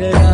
पार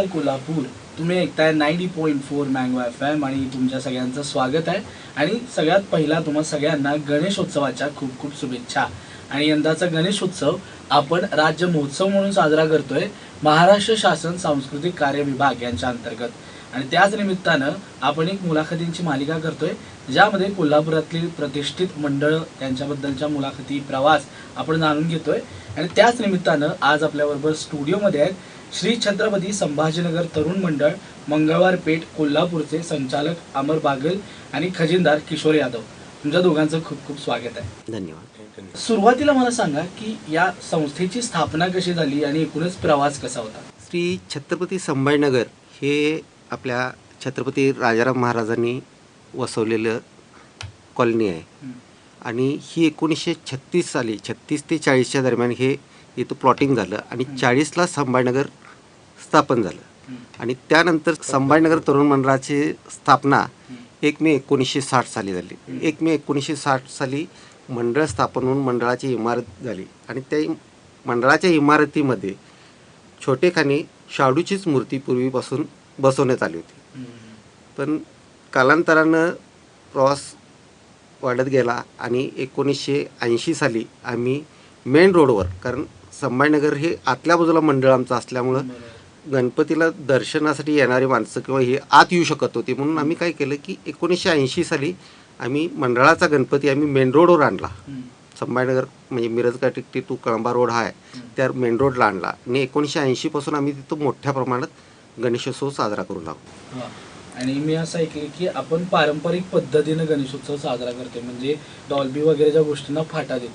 नमस्कार कोल्हापूर तुम्ही ऐकताय ninety point four mango F M आणि तुमच्या सगळ्यांचं स्वागत आहे. आणि सगळ्यात पहिला तुम्हा सगळ्यांना गणेशोत्सवाच्या खूप खूप शुभेच्छा. आणि यंदाचा गणेशोत्सव आपण राज्य महोत्सव म्हणून साजरा करतोय महाराष्ट्र शासन सांस्कृतिक कार्य विभाग यांच्या अंतर्गत. आणि त्याच निमित्तानं आपण एक मुलाखतींची मालिका करतोय ज्यामध्ये कोल्हापुरातली प्रतिष्ठित मंडळ यांच्याबद्दलच्या मुलाखती प्रवास आपण जाणून घेतोय. आणि त्याच निमित्तानं आज आपल्याबरोबर स्टुडिओमध्ये आहेत श्री छत्रपती संभाजीनगर तरुण मंडळ मंगळवार पेठ कोल्हापूरचे संचालक अमर बागल आणि खजिनदार किशोर यादव. तुमच्या दोघांचं खूप खूप स्वागत आहे. धन्यवाद. सुरुवातीला मला सांगा की या संस्थेची स्थापना कशी झाली आणि एकूणच प्रवास कसा होता? श्री छत्रपती संभाजीनगर हे आपल्या छत्रपती राजाराम महाराजांनी वसवलेलं कॉलनी आहे. आणि ही एकोणीसशे छत्तीस साली छत्तीस ते चाळीसच्या दरम्यान हे इथं प्लॉटिंग झालं आणि चाळीसला संभाजीनगर स्थापन झालं. आणि त्यानंतर संभाजीनगर तरुण मंडळाची स्थापना एक मे एकोणीसशे साठ साली झाली. एक मे एकोणीसशे साठ साली मंडळ स्थापन होऊन मंडळाची इमारत झाली. आणि त्या मंडळाच्या इमारतीमध्ये छोटेखानी शाडूचीच मूर्ती पूर्वीपासून बसवण्यात आली होती. पण कालांतरानं प्रवास वाढत गेला आणि एकोणीसशे ऐंशी साली आम्ही मेन रोडवर कारण संभाजीनगर हे आतल्या बाजूला मंडळ आमचं असल्यामुळं. गणपतीला दर्शनासाठी येणारी माणसं किंवा हे आत येऊ शकत होती म्हणून आम्ही काय केलं की एकोणीसशे ऐंशी साली आम्ही मंडळाचा गणपती आम्ही मेन रोडवर आणला. संभाजीनगर म्हणजे मिरज काटिकटी टू कळंबा रोड हा आहे. त्या मेन रोडला आणला आणि एकोणीसशे ऐंशीपासून आम्ही तिथं मोठ्या प्रमाणात गणेशोत्सव साजरा करू लागलो. आणि मी असं ऐकलं की आपण पारंपरिक पद्धतीनं गणेशोत्सव साजरा करतोय म्हणजे डॉल्बी वगैरेच्या गोष्टींना फाटा देत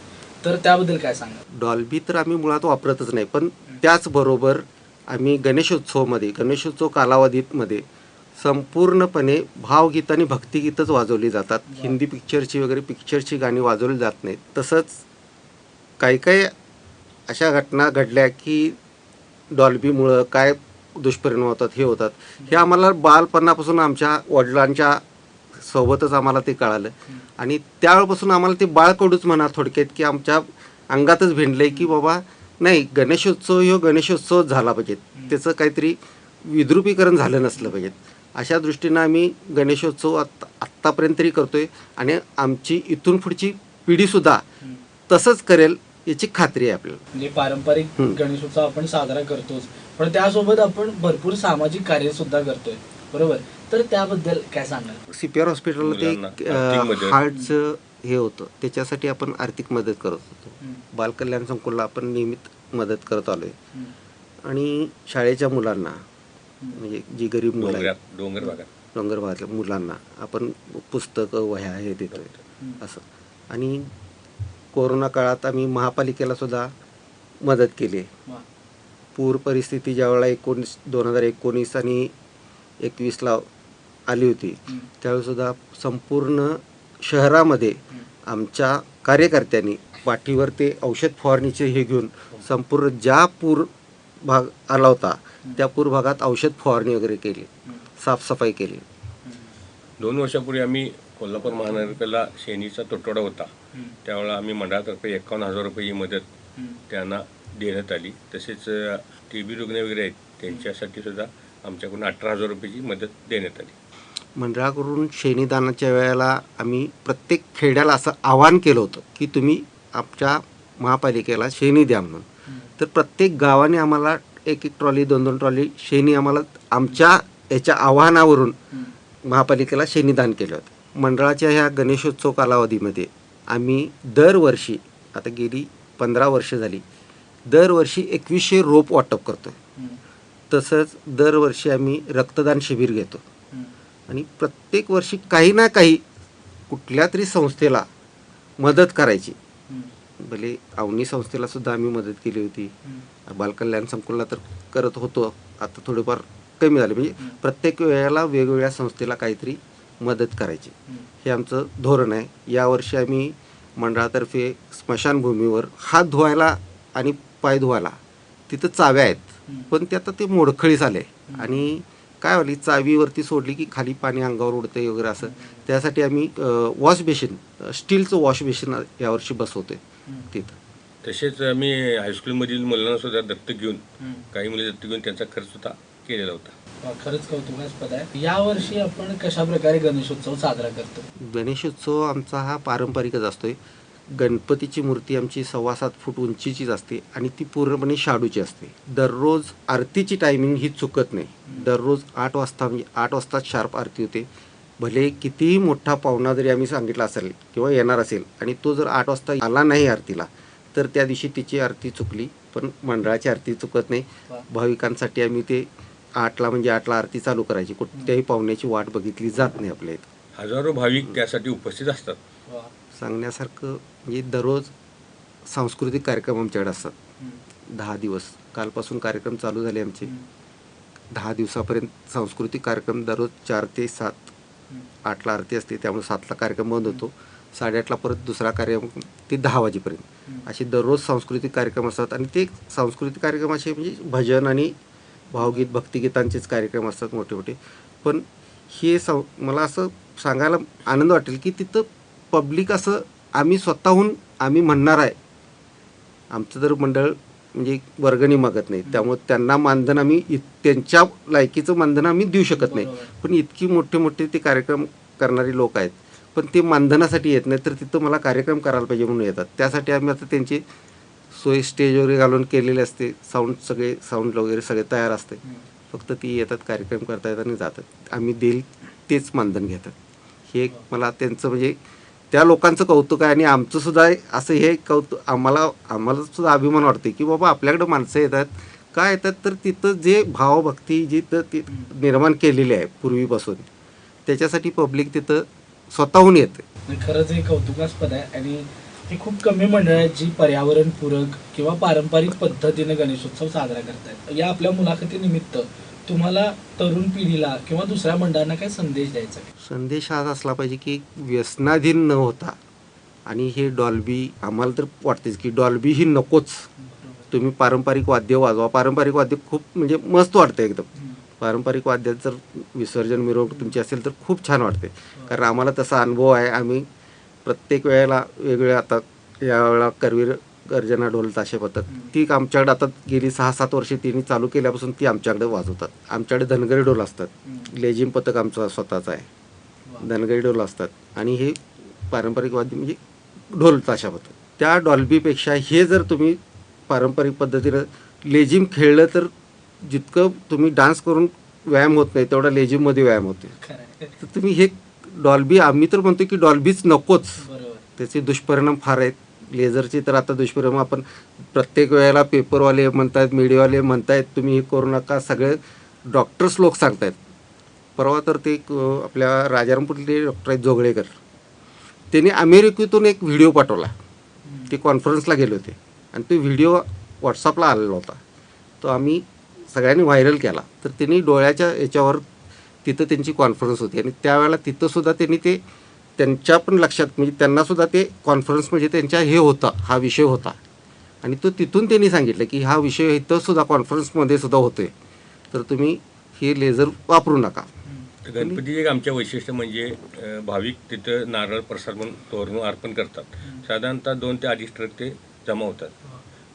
तर त्याबद्दल काय सांगा डॉल्बी तर आम्ही मुळात वापरतच नाही पण त्याचबरोबर आम्ही गणेशोत्सवमध्ये गणेशोत्सव कालावधीमध्ये संपूर्णपणे भावगीत आणि भक्तिगीतच वाजवली जातात. हिंदी पिक्चरची वगैरे पिक्चरची गाणी वाजवली जात नाहीत. तसंच काही काही अशा घटना घडल्या की डॉल्बीमुळं काय दुष्परिणाम होतात हे होतात. हे आम्हाला बालपणापासून आमच्या वडिलांच्या सोबतच आम्हाला ते कळालं. आणि त्यावेळेपासून आम्हाला ते बाळकडूच म्हणा थोडक्यात की आमच्या अंगातच भिंडलंय की बाबा नाही गणेशोत्सव ह्यो गणेशोत्सव झाला पाहिजे त्याचं काहीतरी विद्रुपीकरण झालं नसलं पाहिजे अशा दृष्टीनं आम्ही गणेशोत्सव आत्ता आत्तापर्यंत तरी करतोय आणि आमची इथून पुढची पिढीसुद्धा हं. तसंच करेल याची खात्री आहे आपल्याला. म्हणजे पारंपरिक. गणेशोत्सव आपण साजरा करतोच. पण त्यासोबत आपण भरपूर सामाजिक कार्य सुद्धा करतोय. बरोबर. तर त्याबद्दल काय सांगाल? सी पी आर हॉस्पिटलला ते. हार्टचं हे होतं. त्याच्यासाठी आपण आर्थिक मदत करत होतो. बालकल्याण संकुलला आपण नियमित मदत करत आलोय. आणि शाळेच्या मुलांना म्हणजे जी गरीब मुलं आहेत. डोंगरात डोंगर भागात. डोंगर भागातल्या मुलांना आपण पुस्तकं वह्या हे देतोय. असं. आणि कोरोना काळात आम्ही महापालिकेला सुद्धा मदत केली वा. पूर परिस्थिती ज्यावेळेला एकोणीस दोन हजार एकोणीस आणि एकवीसला आली होती. त्यावेळेसुद्धा संपूर्ण शहरामध्ये. आमच्या कार्यकर्त्यांनी पाठीवर ते औषध फवारणीचे हे घेऊन संपूर्ण ज्या पूर भाग आला होता त्या पूर भागात औषध फवारणी वगैरे केली. साफसफाई केली. दोन वर्षापूर्वी आम्ही कोल्हापूर महानगरपालिकेला शेणीचा तुटवडा होता. त्यावेळेला आम्ही मंडळातर्फे एकावन्न हजार रुपये ही मदत. त्यांना देण्यात आली तसेच टी बी रुग्ण वगैरे आहेत त्यांच्यासाठी सुद्धा आमच्याकडून अठरा हजार रुपयाची मदत देण्यात आली मंडळाकडून शेणीदानाच्या वेळेला आम्ही प्रत्येक खेड्याला असं आवाहन केलं होतं की तुम्ही आमच्या महापालिकेला शेणी द्या म्हणून. तर प्रत्येक गावाने आम्हाला एक एक ट्रॉली दोन दोन ट्रॉली शेणी आम्हाला आमच्या याच्या आव्हानावरून. महापालिकेला शेणीदान केलं होतं मंडळाच्या ह्या गणेशोत्सव कालावधीमध्ये आम्ही दरवर्षी आता गेली पंधरा वर्ष झाली दरवर्षी एकवीसशे रोप वाटप करतो. तसंच दरवर्षी आम्ही रक्तदान शिबिर घेतो. आणि प्रत्येक वर्षी काही ना काही कुठल्या तरी संस्थेला मदत करायची. भले अवनी संस्थेला सुद्धा आम्ही मदत केली होती. बालकल्याण संकुलला तर करत होतो. आता थोडेफार कमी झाले. म्हणजे प्रत्येक वेळेला वेगवेगळ्या संस्थेला काहीतरी मदत करायची. हे आमचं धोरण आहे. यावर्षी आम्ही मंडळातर्फे स्मशानभूमीवर हात धुवायला आणि पाय धुवायला तिथं चाव्या आहेत. पण ते आता ते मोडखळीस आले. हम्म. आणि काय वाली चावीवरती सोडली की खाली पाणी अंगावर उडते वगैरे असं. त्यासाठी आम्ही वॉश बेसिन स्टीलचं वॉश बेसिन यावर्षी बसवतोय. तिथं. तसेच आम्ही हायस्कूलमधील मुलांना सुद्धा दत्तक घेऊन. काही मुले दत्तक घेऊन त्यांचा खर्च सुद्धा केलेला होता. खरंच कौतुकास्पद आहे. यावर्षी आपण कशा प्रकारे गणेशोत्सव साजरा करतो गणेशोत्सव आमचा हा पारंपरिकच असतोय. गणपतीची मूर्ती आमची सव्वा सात फूट उंचीचीच असते आणि ती पूर्णपणे शाडूची असते. दररोज आरतीची टायमिंग ही चुकत नाही. दररोज आठ वाजता म्हणजे आठ वाजता शार्प आरती होते. भले कितीही मोठा पाहुणा जरी आम्ही सांगितला असेल किंवा येणार असेल आणि तो जर आठ वाजता आला नाही आरतीला तर त्या दिवशी तिची आरती चुकली. पण मंडळाची आरती चुकत नाही. भाविकांसाठी आम्ही ते आठला म्हणजे आठला आरती चालू करायची. कुठल्याही पाहुण्याची वाट बघितली जात नाही आपल्या इथं. हजारो भाविक त्यासाठी उपस्थित असतात. सांगण्यासारखं म्हणजे दररोज सांस्कृतिक कार्यक्रम आमच्याकडे असतात. दहा दिवस कालपासून कार्यक्रम चालू झाले आमचे. दहा दिवसापर्यंत सांस्कृतिक कार्यक्रम दररोज चार ते सात. आठला आरती असते त्यामुळे सातला कार्यक्रम बंद होतो साडेआठला परत दुसरा कार्यक्रम ते दहा वाजेपर्यंत. असे दररोज सांस्कृतिक कार्यक्रम असतात आणि ते सांस्कृतिक कार्यक्रम असे म्हणजे भजन आणि भावगीत भक्तिगीतांचेच कार्यक्रम असतात मोठे मोठे पण हे सं मला असं सांगायला आनंद वाटेल की तिथं पब्लिक असं आम्ही स्वतःहून आम्ही म्हणणार आहे. आमचं जर मंडळ म्हणजे वर्गणी मागत नाही. त्यामुळे त्यांना मानधन आम्ही त्यांच्या लायकीचं मानधन आम्ही देऊ शकत नाही. पण इतकी मोठे मोठे ते कार्यक्रम करणारी लोक आहेत. पण ते मानधनासाठी येत नाही तर तिथं मला कार्यक्रम करायला पाहिजे म्हणून येतात. त्यासाठी आम्ही आता त्यांची सोय स्टेज वगैरे घालून केलेले असते. साऊंड सगळे साऊंड वगैरे सगळे तयार असते. फक्त ती येतात कार्यक्रम करता आणि जातात. आम्ही देईल तेच मानधन घेतात. हे एक मला त्यांचं म्हणजे त्या लोकांचं कौतुक आहे आणि आमचं सुद्धा असं हे कौतुक आम्हाला आम्हाला सुद्धा अभिमान वाटते की बाबा आपल्याकडे माणसं येतात. का येतात? तर तिथं जे भावभक्ती जिथं ती निर्माण केलेली आहे पूर्वीपासून त्याच्यासाठी पब्लिक तिथं स्वतःहून येते. खरंच हे कौतुकास्पद आहे आणि ही खूप कमी मंडळ आहेत जी पर्यावरणपूरक किंवा पारंपरिक पद्धतीने गणेशोत्सव साजरा करतायत. या आपल्या मुलाखतीनिमित्त तुम्हाला तरुण पिढीला किंवा दुसऱ्या मंडळांना काय संदेश द्यायचा? संदेश हाच असला पाहिजे की व्यसनाधीन न होता. आणि हे डॉल्बी आम्हाला तर वाटतेच की डॉल्बी ही नकोच. तुम्ही पारंपरिक वाद्य वाजवा. पारंपरिक वाद्य खूप म्हणजे मस्त वाटतं एकदम. पारंपरिक वाद्यात जर विसर्जन मिरवणूक तुमची असेल तर खूप छान वाटते. कारण आम्हाला तसा अनुभव आहे. आम्ही प्रत्येक वेळेला वेगवेगळ्या आता यावेळेला करवीर गर्जना ढोल ताशे पथक ती आमच्याकडे आता गेली सहा सात वर्षे तिने चालू केल्यापासून ती आमच्याकडे वाजवतात. आमच्याकडे धनगरी ढोल असतात. लेझिम पथक आमचं स्वतःचं आहे. धनगरी ढोल असतात. आणि हे पारंपरिक वाद्य म्हणजे ढोल ताशा पथक त्या डॉल्बीपेक्षा हे जर तुम्ही पारंपरिक पद्धतीनं लेझिम खेळलं तर जितकं तुम्ही डान्स करून व्यायाम होत नाही तेवढा लेझिममध्ये व्यायाम होते. तर तुम्ही हे डॉल्बी आम्ही तर म्हणतो की डॉल्बीच नकोच. त्याचे दुष्परिणाम फार आहेत. लेझरचे तर आता दुष्परिणाम आपण प्रत्येक वेळेला पेपरवाले म्हणतायत मीडियावाले म्हणतायत तुम्ही हे करू नका सगळे डॉक्टर्स लोक सांगतायत. परवा तर ते एक, आपल्या राजारामपूरले डॉक्टर आहेत जोगळेकर त्यांनी अमेरिकेतून एक व्हिडिओ पाठवला. ते कॉन्फरन्सला गेले होते. आणि तो व्हिडिओ व्हॉट्सअपला आलेला होता. तो आम्ही सगळ्यांनी व्हायरल केला. तर त्यांनी डोळ्याच्या याच्यावर तिथं त्यांची कॉन्फरन्स होती. आणि त्यावेळेला तिथंसुद्धा त्यांनी ते त्यांच्या पण लक्षात म्हणजे त्यांना सुद्धा ते कॉन्फरन्स म्हणजे त्यांच्या हे होता हा विषय होता. आणि तो तिथून त्यांनी सांगितलं की हा विषय इथं सुद्धा कॉन्फरन्समध्ये सुद्धा होतोय. तर तुम्ही हे लेझर वापरू नका. गणपती एक आमच्या वैशिष्ट्य म्हणजे भाविक तिथं नारळ प्रसाद म्हणून तोरण अर्पण करतात. साधारणतः दोन ते अडीच ट्रक ते जमा होतात.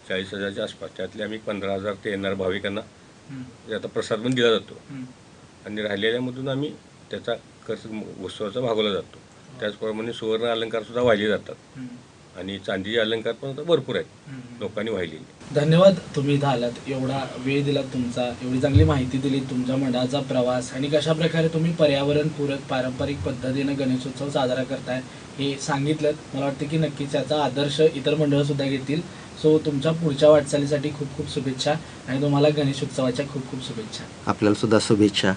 चाळीस हजारच्या आसपास. त्यातले आम्ही पंधरा हजार ते येणार भाविकांना आता प्रसाद म्हणून दिला जातो. आणि राहिलेल्यामधून आम्ही त्याचा खर्च उत्सवाचा भागवला जातो. त्याचप्रमाणे सुवर्ण अलंकार सुद्धा वाहिले जातात. आणि चांदीचे अलंकार पण भरपूर आहेत. लोकांनी वाहिलेले. धन्यवाद तुम्ही इथं आलात. एवढा वेळ दिलात तुमचा. एवढी चांगली माहिती दिली तुमच्या मंडळाचा प्रवास आणि कशा प्रकारे तुम्ही पर्यावरणपूरक पारंपरिक पद्धतीने गणेशोत्सव साजरा करताय हे सांगितलं. मला वाटतं की नक्कीच याचा आदर्श इतर मंडळं सुद्धा घेतील. सो तुमच्या पुढच्या वाटचालीसाठी खूप खूप शुभेच्छा आणि तुम्हाला गणेशोत्सवाच्या खूप खूप शुभेच्छा. आपल्याला सुद्धा शुभेच्छा.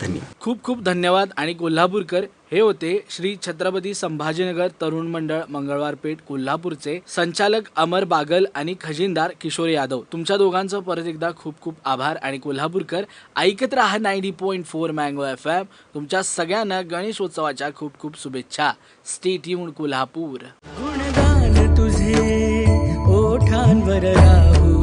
धन्यवाद. खूप खूप धन्यवाद. आणि कोल्हापूरकर हे होते श्री छत्रपती संभाजीनगर तरुण मंडळ मंगळवार पेठ कोल्हापूरचे संचालक अमर बागल आणि खजिनदार किशोर यादव. तुमच्या दोघांचं परत एकदा खूप खूप आभार. आणि कोल्हापूरकर ऐकत राहा ninety point four mango F M तुमच्या सगळ्यांना गणेशोत्सवाच्या खूप खूप शुभेच्छा. स्टेट येऊन कोल्हापूर. गुणगान तुझे ओठांवर राहू.